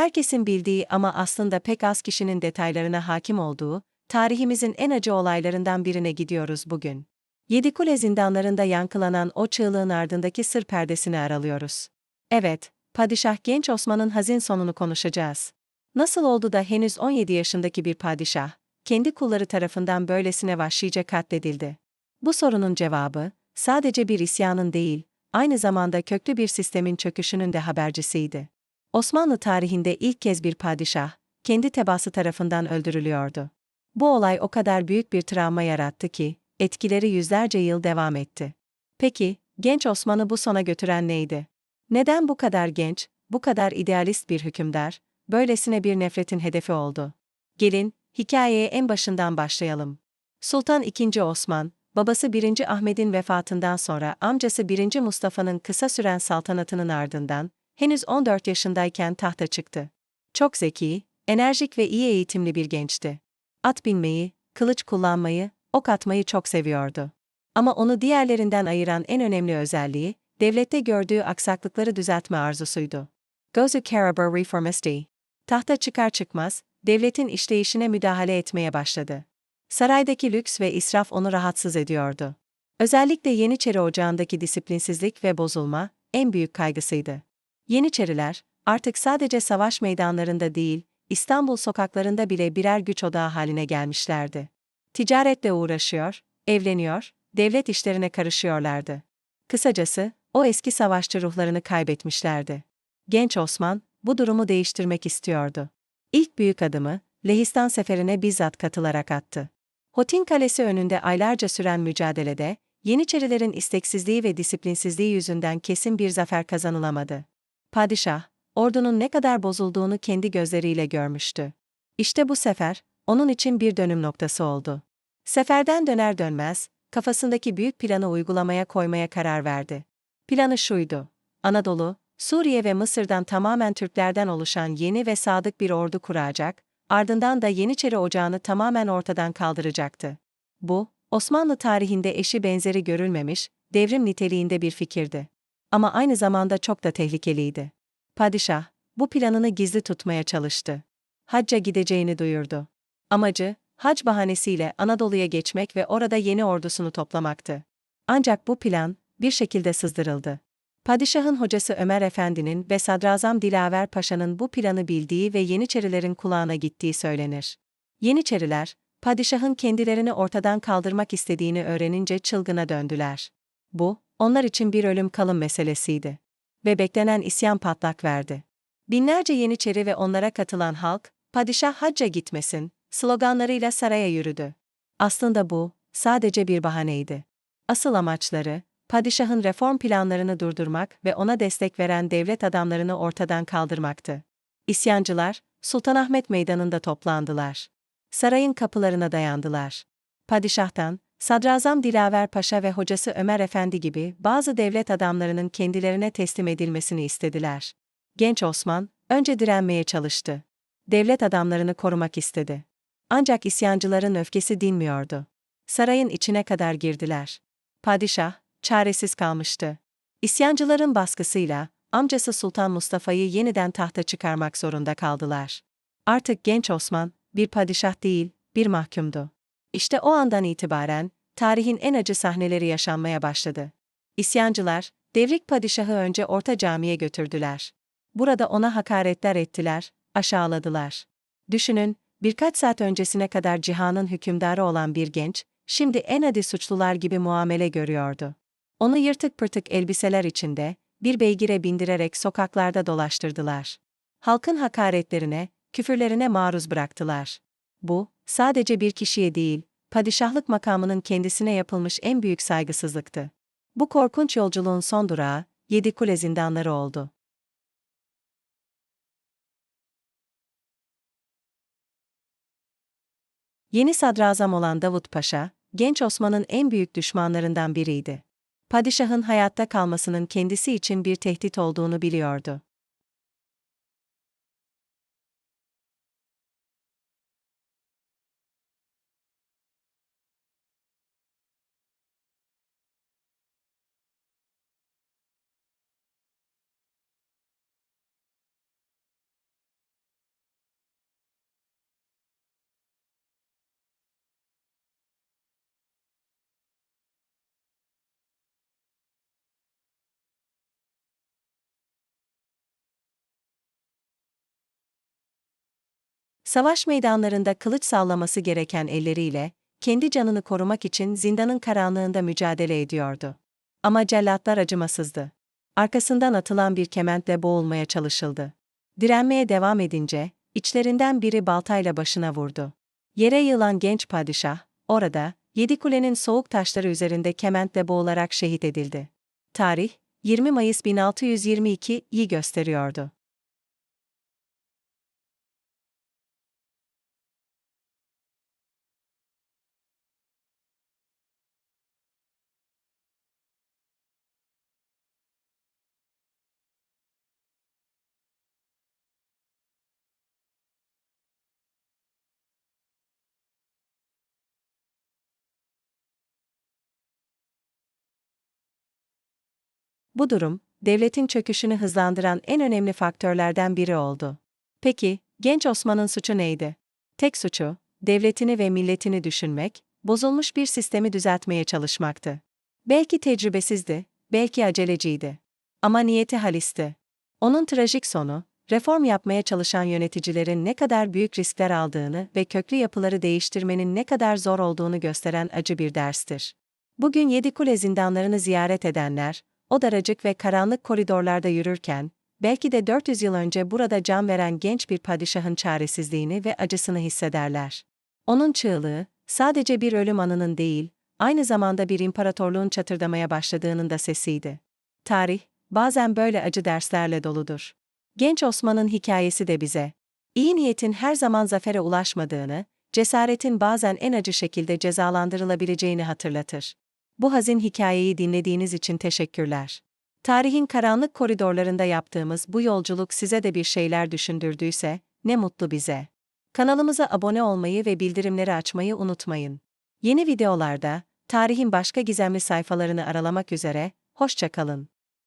herkesin bildiği ama aslında pek az kişinin detaylarına hakim olduğu, tarihimizin en acı olaylarından birine gidiyoruz bugün. Yedikule zindanlarında yankılanan o çığlığın ardındaki sır perdesini aralıyoruz. Evet, Padişah Genç Osman'ın hazin sonunu konuşacağız. Nasıl oldu da henüz 17 yaşındaki bir padişah, kendi kulları tarafından böylesine vahşice katledildi? Bu sorunun cevabı, sadece bir isyanın değil, aynı zamanda köklü bir sistemin çöküşünün de habercisiydi. Osmanlı tarihinde ilk kez bir padişah, kendi tebaası tarafından öldürülüyordu. Bu olay o kadar büyük bir travma yarattı ki, etkileri yüzlerce yıl devam etti. Peki, genç Osman'ı bu sona götüren neydi? Neden bu kadar genç, bu kadar idealist bir hükümdar, böylesine bir nefretin hedefi oldu? Gelin, hikayeye en başından başlayalım. Sultan II. Osman, babası 1. Ahmet'in vefatından sonra amcası 1. Mustafa'nın kısa süren saltanatının ardından, henüz 14 yaşındayken tahta çıktı. Çok zeki, enerjik ve iyi eğitimli bir gençti. At binmeyi, kılıç kullanmayı, ok atmayı çok seviyordu. Ama onu diğerlerinden ayıran en önemli özelliği, devlette gördüğü aksaklıkları düzeltme arzusuydu. Gözü Karabar Reformisti. Tahta çıkar çıkmaz, devletin işleyişine müdahale etmeye başladı. Saraydaki lüks ve israf onu rahatsız ediyordu. Özellikle Yeniçeri Ocağı'ndaki disiplinsizlik ve bozulma, en büyük kaygısıydı. Yeniçeriler, artık sadece savaş meydanlarında değil, İstanbul sokaklarında bile birer güç odağı haline gelmişlerdi. Ticaretle uğraşıyor, evleniyor, devlet işlerine karışıyorlardı. Kısacası, o eski savaşçı ruhlarını kaybetmişlerdi. Genç Osman, bu durumu değiştirmek istiyordu. İlk büyük adımı, Lehistan seferine bizzat katılarak attı. Hotin Kalesi önünde aylarca süren mücadelede, Yeniçerilerin isteksizliği ve disiplinsizliği yüzünden kesin bir zafer kazanılamadı. Padişah, ordunun ne kadar bozulduğunu kendi gözleriyle görmüştü. İşte bu sefer, onun için bir dönüm noktası oldu. Seferden döner dönmez, kafasındaki büyük planı uygulamaya koymaya karar verdi. Planı şuydu. Anadolu, Suriye ve Mısır'dan tamamen Türklerden oluşan yeni ve sadık bir ordu kuracak, ardından da Yeniçeri Ocağı'nı tamamen ortadan kaldıracaktı. Bu, Osmanlı tarihinde eşi benzeri görülmemiş, devrim niteliğinde bir fikirdi. Ama aynı zamanda çok da tehlikeliydi. Padişah, bu planını gizli tutmaya çalıştı. Hacca gideceğini duyurdu. Amacı, hac bahanesiyle Anadolu'ya geçmek ve orada yeni ordusunu toplamaktı. Ancak bu plan, bir şekilde sızdırıldı. Padişahın hocası Ömer Efendi'nin ve Sadrazam Dilaver Paşa'nın bu planı bildiği ve Yeniçerilerin kulağına gittiği söylenir. Yeniçeriler, padişahın kendilerini ortadan kaldırmak istediğini öğrenince çılgına döndüler. Bu, onlar için bir ölüm kalım meselesiydi. Ve beklenen isyan patlak verdi. Binlerce Yeniçeri ve onlara katılan halk, padişah hacca gitmesin, sloganlarıyla saraya yürüdü. Aslında bu, sadece bir bahaneydi. Asıl amaçları, padişahın reform planlarını durdurmak ve ona destek veren devlet adamlarını ortadan kaldırmaktı. İsyancılar, Sultanahmet Meydanı'nda toplandılar. Sarayın kapılarına dayandılar. Padişahtan, Sadrazam Dilaver Paşa ve hocası Ömer Efendi gibi bazı devlet adamlarının kendilerine teslim edilmesini istediler. Genç Osman, önce direnmeye çalıştı. Devlet adamlarını korumak istedi. Ancak isyancıların öfkesi dinmiyordu. Sarayın içine kadar girdiler. Padişah, çaresiz kalmıştı. İsyancıların baskısıyla, amcası Sultan Mustafa'yı yeniden tahta çıkarmak zorunda kaldılar. Artık genç Osman, bir padişah değil, bir mahkumdu. İşte o andan itibaren, tarihin en acı sahneleri yaşanmaya başladı. İsyancılar, devrik padişahı önce Orta Cami'ye götürdüler. Burada ona hakaretler ettiler, aşağıladılar. Düşünün, birkaç saat öncesine kadar cihanın hükümdarı olan bir genç, şimdi en adi suçlular gibi muamele görüyordu. Onu yırtık pırtık elbiseler içinde, bir beygire bindirerek sokaklarda dolaştırdılar. Halkın hakaretlerine, küfürlerine maruz bıraktılar. Bu, sadece bir kişiye değil, padişahlık makamının kendisine yapılmış en büyük saygısızlıktı. Bu korkunç yolculuğun son durağı, Yedi Kule zindanları oldu. Yeni sadrazam olan Davut Paşa, genç Osman'ın en büyük düşmanlarından biriydi. Padişahın hayatta kalmasının kendisi için bir tehdit olduğunu biliyordu. Savaş meydanlarında kılıç sallaması gereken elleriyle, kendi canını korumak için zindanın karanlığında mücadele ediyordu. Ama cellatlar acımasızdı. Arkasından atılan bir kementle boğulmaya çalışıldı. Direnmeye devam edince, içlerinden biri baltayla başına vurdu. Yere yığılan genç padişah, orada, yedi kulenin soğuk taşları üzerinde kementle boğularak şehit edildi. Tarih, 20 Mayıs 1622'yi gösteriyordu. Bu durum, devletin çöküşünü hızlandıran en önemli faktörlerden biri oldu. Peki, genç Osman'ın suçu neydi? Tek suçu, devletini ve milletini düşünmek, bozulmuş bir sistemi düzeltmeye çalışmaktı. Belki tecrübesizdi, belki aceleciydi. Ama niyeti halisti. Onun trajik sonu, reform yapmaya çalışan yöneticilerin ne kadar büyük riskler aldığını ve köklü yapıları değiştirmenin ne kadar zor olduğunu gösteren acı bir derstir. Bugün Yedikule zindanlarını ziyaret edenler, o daracık ve karanlık koridorlarda yürürken, belki de 400 yıl önce burada can veren genç bir padişahın çaresizliğini ve acısını hissederler. Onun çığlığı, sadece bir ölüm anının değil, aynı zamanda bir imparatorluğun çatırdamaya başladığının da sesiydi. Tarih, bazen böyle acı derslerle doludur. Genç Osman'ın hikayesi de bize, iyi niyetin her zaman zafere ulaşmadığını, cesaretin bazen en acı şekilde cezalandırılabileceğini hatırlatır. Bu hazin hikayeyi dinlediğiniz için teşekkürler. Tarihin karanlık koridorlarında yaptığımız bu yolculuk size de bir şeyler düşündürdüyse, ne mutlu bize. Kanalımıza abone olmayı ve bildirimleri açmayı unutmayın. Yeni videolarda, tarihin başka gizemli sayfalarını aralamak üzere, hoşçakalın.